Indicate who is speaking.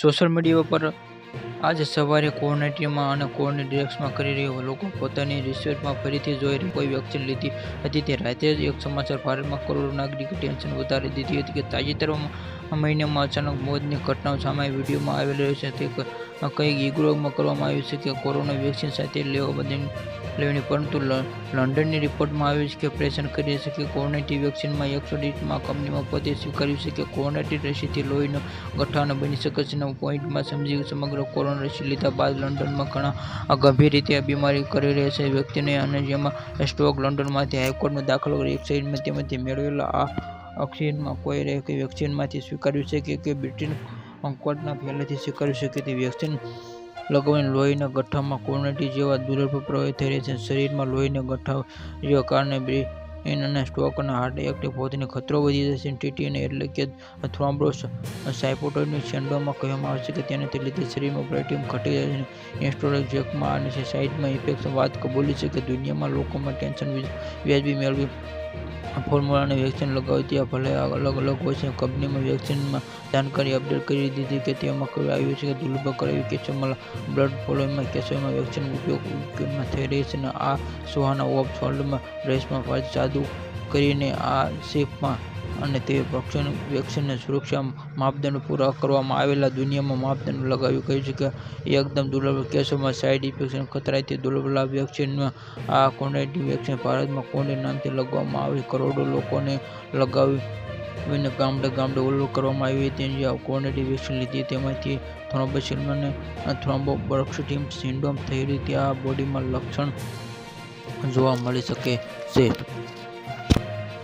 Speaker 1: Social media પર આજે સવારે કોર્નેટિયામાં અને કોર્નેડિયક્સમાં કરી રહ્યો લોકો પોતાની રિસર્ચમાં ફરીથી જોઈ કોઈ વેક્સિન લીધી હતી. તે રાતે જ એક સમાચાર ભારતમાં કરોડો નાગરિકો ટેન્શન વધારી દીધી હતી કે તાજેતરમાં મહિનામાં અચાનક મોતની ઘટનાઓ સામે વિડીયોમાં આવેલી છે. તે કંઈક ઇગ્નોરમાં કરવામાં આવ્યું છે કે કોરોના વેક્સિન સાથે લેવા બધી લેવાની, પરંતુ લંડનની રિપોર્ટમાં આવ્યું છે કે પ્રેશન કરી છે કે કોર્નેટી વેક્સિનમાં એકસો ડીટમાં કંપનીમાં પોતે સ્વીકાર્યું છે કે કોર્નેટી રસીથી લોહીનો ગઠ્ઠાનો બની શકે છે. નવ પોઈન્ટમાં સમજી સમગ્ર કોરોના રસી લીધા બાદ લંડનમાં ઘણા ગંભીર રીતે બીમારી કરી રહ્યા છે. વ્યક્તિને અને જેમાં સ્ટોક લંડનમાંથી હાઈકોર્ટમાં દાખલ એક સાઈડમાં તેમાંથી મેળવેલા આ ઓક્સિજનમાં કોઈ રે કે વેક્સિનમાંથી સ્વીકાર્યું છે કે કે બ્રિટન કોર્ટના પહેલેથી સ્વીકાર્યું છે કે તે વેક્સિન લગાવીને લોહીના ગઠ્ઠામાં કોર્નેટી જેવા દુર્લભ પ્રવાહી થઈ રહ્યા છે. શરીરમાં લોહીના ગઠ્ઠા જેવા કારણે બ્રિન અને સ્ટ્રોક અને હાર્ટ એટેક પોતાને ખતરો વધી જશે. ટીટીને એટલે કે થ્રોમ્બ્રોસ સાયપોટોની સેન્ડોમાં કહેવામાં આવે છે કે તેનાથી લીધે શરીરમાં પ્રોટીન ઘટી જાય છે. ઇન્સ્ટોરેજ જેકમાં અને સાઇડમાં ઇફેક્શન વાત કબૂલી છે કે દુનિયામાં લોકોમાં ટેન્શન વ્યાજબી મેળવી ફોર્મ્યુલાને વેક્સિન લગાવી ત્યાં ભલે અલગ અલગ હોય છે. કંપનીમાં વેક્સિનમાં જાણકારી અપડેટ કરી દીધી કે તેમાં કયું આવ્યું છે કે દુર્લભ કરાવી કેસોમાં બ્લડ ફોલોઈંગમાં કેસોમાં વેક્સિન ઉપયોગ ઉપયોગમાં થઈ રહી છે અને આ સુહાના ઓફ વર્લ્ડમાં ડ્રેસમાં ફરજ ચાલુ કરીને આ શેપમાં અને તે વેક્સિન વેક્સિનને સુરક્ષા માપદંડ પૂરા કરવામાં આવેલા દુનિયામાં માપદંડ લગાવ્યું. કહ્યું છે કે એકદમ દુર્લભ કેસોમાં સાઇડ ઇફેક્શન ખતરાથી દુર્લભ લાભ વેક્સિનમાં આ કોર્નેટી વેક્સિન ભારતમાં કોને નામથી લગાવવામાં આવી? કરોડો લોકોને લગાવીને ગામડે ગામડે ઓલો કરવામાં આવી હતી. જે કોર્નેટી વેક્સિન લીધી તેમાંથી થ્રોમ્બોસિલમને થ્રોમ્બોબોક્સિટીમ સિન્ડ્રોમ થઈ રહી આ બોડીમાં લક્ષણ જોવા મળી શકે છે.